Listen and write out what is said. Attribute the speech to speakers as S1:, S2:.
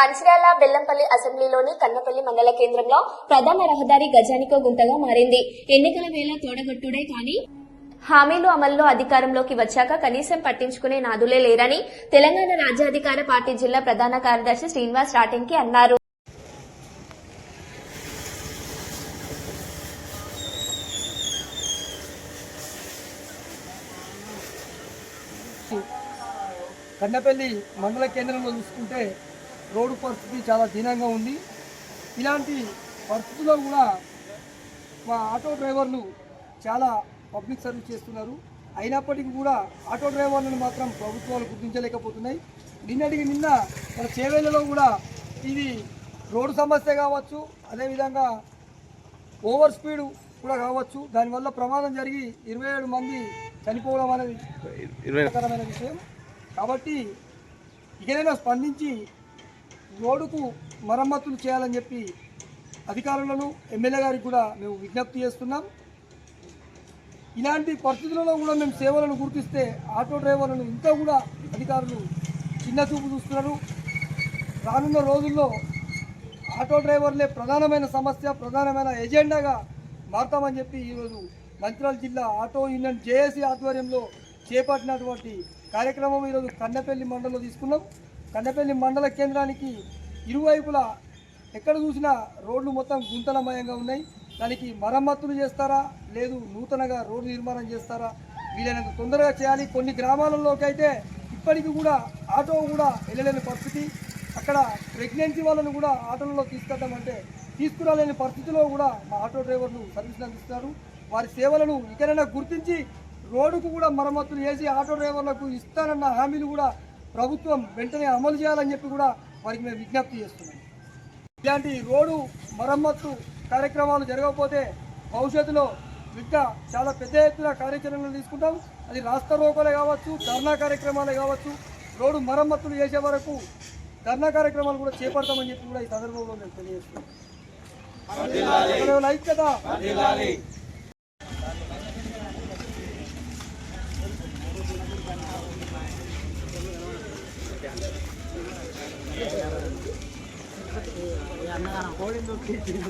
S1: మంచిర్యాల బెల్లంపల్లి అసెంబ్లీలోని కన్నపల్లి మండల కేంద్రంలో ప్రధాన రహదారి గజానికో గుంతగా మారింది. ఎన్నికల వేళ తోడగొట్టుడే కానీ హామీలు అమల్లో అధికారంలోకి వచ్చాక కనీసం పట్టించుకునే నాదులే లేరని తెలంగాణ రాజ్యాధికార పార్టీ జిల్లా ప్రధాన కార్యదర్శి శ్రీనివాస్ రాటింకి అన్నారు.
S2: కన్నపల్లి మండల కేంద్రంలో చూసుకుంటే రోడ్డు పరిస్థితి చాలా దీనంగా ఉంది. ఇలాంటి పరిస్థితుల్లో కూడా మా ఆటో డ్రైవర్లు చాలా పబ్లిక్ సర్వీస్ చేస్తున్నారు. అయినప్పటికీ కూడా ఆటో డ్రైవర్లను మాత్రం ప్రభుత్వాలు గుర్తించలేకపోతున్నాయి. నిన్నటికి నిన్న మన చేవేళ్ళలో కూడా ఇది రోడ్డు సమస్య కావచ్చు అదేవిధంగా ఓవర్ స్పీడ్ కూడా కావచ్చు. దానివల్ల ప్రమాదం జరిగి ఇరవై ఏడు మంది చనిపోవడం అనేది విషయం. కాబట్టి ఇకనైనా స్పందించి రోడ్డుకు మరమ్మతులు చేయాలని చెప్పి అధికారులను ఎమ్మెల్యే గారికి కూడా మేము విజ్ఞప్తి చేస్తున్నాం. ఇలాంటి పరిస్థితులలో కూడా మేము సేవలను గుర్తిస్తే ఆటో డ్రైవర్లను ఇంకా కూడా అధికారులు చిన్న చూపు చూస్తున్నారు. రానున్న రోజుల్లో ఆటో డ్రైవర్లే ప్రధానమైన సమస్య ప్రధానమైన ఎజెండాగా మారుతామని చెప్పి ఈరోజు మంత్రాల జిల్లా ఆటో యూనియన్ జేఏసీ ఆధ్వర్యంలో చేపట్టినటువంటి కార్యక్రమం ఈరోజు కన్నపల్లి మండలంలో తీసుకున్నాం. కండపల్లి మండల కేంద్రానికి ఇరువైపులా ఎక్కడ చూసినా రోడ్లు మొత్తం గుంతలమయంగా ఉన్నాయి. దానికి మరమ్మతులు చేస్తారా? లేదు నూతనగా రోడ్డు నిర్మాణం చేస్తారా? వీలైనంత తొందరగా చేయాలి. కొన్ని గ్రామాలలోకి అయితే ఇప్పటికీ కూడా ఆటో కూడా వెళ్ళలేని పరిస్థితి. అక్కడ ప్రెగ్నెన్సీ వాళ్ళను కూడా ఆటోలలో తీసుకెళ్తామంటే తీసుకురాలేని పరిస్థితిలో కూడా మా ఆటో డ్రైవర్లు సర్వీస్ అందిస్తున్నారు. వారి సేవలను ఇకనైనా గుర్తించి రోడ్డుకు కూడా మరమ్మతులు చేసి ఆటో డ్రైవర్లకు ఇస్తానన్న హామీలు కూడా ప్రభుత్వం వెంటనే అమలు చేయాలని చెప్పి కూడా వారికి మేము విజ్ఞప్తి చేస్తున్నాం. ఇలాంటి రోడ్డు మరమ్మత్తు కార్యక్రమాలు జరగకపోతే భవిష్యత్తులో ఇంకా చాలా పెద్ద ఎత్తున కార్యాచరణలు తీసుకుంటాం. అది రాష్ట్ర రోకోలే కావచ్చు ధర్నా కార్యక్రమాలే కావచ్చు రోడ్డు మరమ్మతులు చేసే వరకు ధర్నా కార్యక్రమాలు కూడా చేపడతామని చెప్పి కూడా ఈ సందర్భంలో నేను తెలియజేస్తున్నాను ఐక్యత やんながら放り抜けてる。